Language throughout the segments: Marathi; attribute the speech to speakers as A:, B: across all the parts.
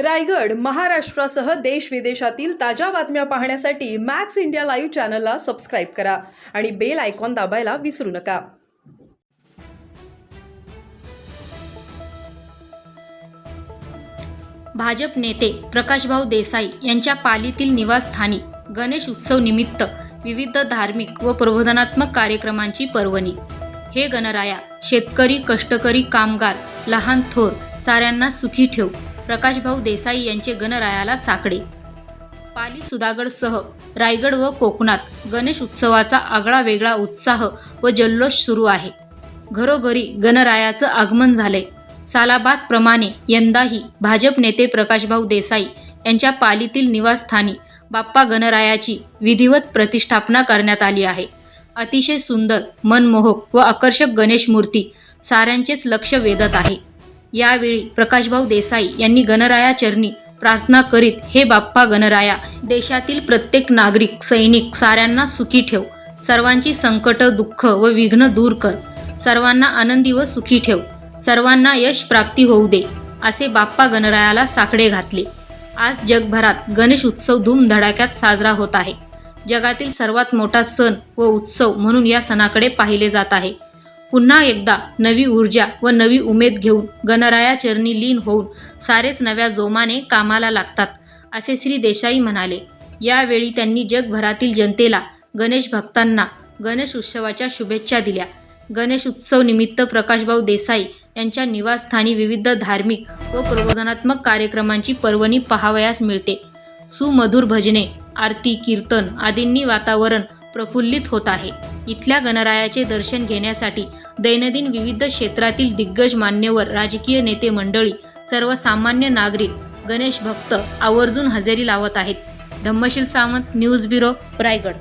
A: रायगड महाराष्ट्रासह देश विदेशातील ताज्या बातम्या पाहण्यासाठी मॅक्स इंडिया लाईव्ह चॅनलला सबस्क्राईब करा आणि बेल आयकॉन दाबायला विसरू नका.
B: भाजप नेते प्रकाशभाऊ देसाई यांच्या पालीतील निवासस्थानी गणेश उत्सव निमित्त विविध धार्मिक व प्रबोधनात्मक कार्यक्रमांची पर्वणी. हे गणराया शेतकरी कष्टकरी कामगार लहान थोर साऱ्यांना सुखी ठेव. प्रकाशभाऊ देसाई यांचे गणरायाला साकडे. पाली सुधागडसह रायगड व कोकणात गणेश उत्सवाचा आगळा वेगळा उत्साह व जल्लोष सुरू आहे. घरोघरी गणरायाचं आगमन झाले सालाबादप्रमाणे यंदाही भाजप नेते प्रकाशभाऊ देसाई यांच्या पालीतील निवासस्थानी बाप्पा गणरायाची विधिवत प्रतिष्ठापना करण्यात आली आहे. अतिशय सुंदर मनमोहक व आकर्षक गणेश मूर्ती साऱ्यांचेच लक्ष वेधत आहे. यावेळी प्रकाशभाऊ देसाई यांनी गणराया चरणी प्रार्थना करीत हे बाप्पा गणराया देशातील प्रत्येक नागरिक सैनिक साऱ्यांना सुखी ठेव. सर्वांची संकट दुःख व विघ्न दूर कर. सर्वांना आनंदी व सुखी ठेव. सर्वांना यश प्राप्ती होऊ दे असे बाप्पा गणरायाला साकडे घातले. आज जगभरात गणेश उत्सव धूमधडाक्यात साजरा होत आहे. जगातील सर्वात मोठा सण व उत्सव म्हणून या सणाकडे पाहिले जात आहे. पुन्हा एकदा नवी ऊर्जा व नवी उमेद घेऊन गणराया चरणी लीन होऊन सारेच नव्या जोमाने कामाला लागतात असे श्री देसाई म्हणाले. यावेळी त्यांनी जगभरातील जनतेला गणेश भक्तांना गणेश उत्सवाच्या शुभेच्छा दिल्या. गणेश उत्सव निमित्त प्रकाशभाऊ देसाई यांच्या निवासस्थानी विविध धार्मिक व प्रबोधनात्मक कार्यक्रमांची पर्वणी पाहावयास मिळते. सुमधुर भजने आरती कीर्तन आदींनी वातावरण प्रफुल्लित होत आहे. इथल्या गणरायाचे दर्शन घेण्यासाठी दैनंदिन विविध क्षेत्रातील दिग्गज मान्यवर राजकीय नेते मंडळी सर्वसामान्य नागरिक गणेश भक्त आवर्जून हजेरी लावत आहेत. Dhammasheel Sawant news bureau Raigad.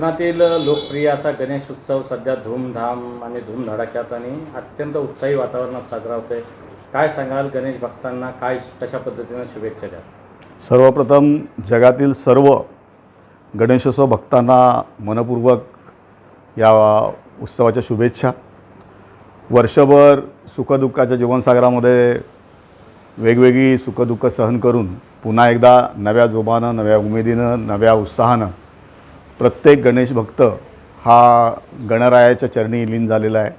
C: कोकणातील लोकप्रिय असा गणेश उत्सव सध्या धूमधाम आणि धूमधडाक्यात आणि अत्यंत उत्साही वातावरणात साजरा होतोय. काय सांगाल गणेश भक्तांना? काय कशा पद्धतीनं शुभेच्छा द्या
D: सर्वप्रथम जगातील सर्व गणेशोत्सव भक्तांना मनपूर्वक या उत्सवाच्या शुभेच्छा. वर्षभर सुखदुःखाच्या जीवनसागरामध्ये वेगवेगळी सुखदुःख सहन करून पुन्हा एकदा नव्या जोमानं नव्या उमेदीनं नव्या उत्साहानं प्रत्येक गणेश भक्त हा गणरायाच्या चरणी लीन झालेला आहे.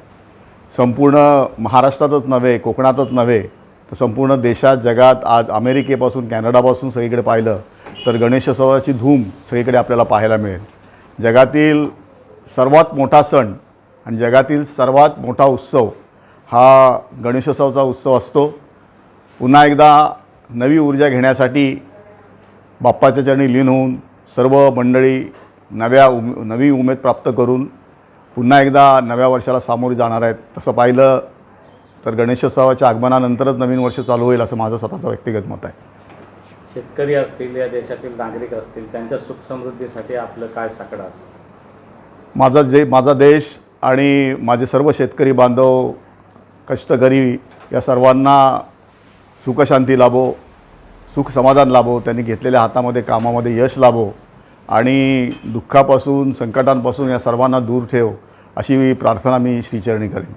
D: संपूर्ण महाराष्ट्रातच नव्हे कोकणातच नव्हे तर संपूर्ण देशात जगात आज अमेरिकेपासून कॅनडापासून सगळीकडे पाहिलं तर गणेशोत्सवाची धूम सगळीकडे आपल्याला पाहायला मिळेल. जगातील सर्वात मोठा सण आणि जगातील सर्वात मोठा उत्सव हा गणेशोत्सवाचा उत्सव असतो. पुन्हा एकदा नवी ऊर्जा घेण्यासाठी बाप्पाच्या चरणी लीन होऊन सर्व मंडळी नव्या उम नवी उमेद प्राप्त करून पुन्हा एकदा नव्या वर्षाला सामोरे जाणार आहेत. तसं पाहिलं तर गणेशोत्सवाच्या आगमनानंतरच नवीन वर्ष चालू होईल असं माझं स्वतःचं व्यक्तिगत मत आहे.
C: शेतकरी असतील या देशातील नागरिक असतील त्यांच्या सुख समृद्धीसाठी आपलं काय साकडं असेल
D: माझा जे माझा देश आणि माझे सर्व शेतकरी बांधव कष्टकरी या सर्वांना सुखशांती लाभो सुख समाधान लाभो त्यांनी घेतलेल्या हातामध्ये कामामध्ये यश लाभो. आणि दुःखापासून संकटांपासून या सर्वांना दूर ठेव अशी प्रार्थना मी श्रीचरणी करेन.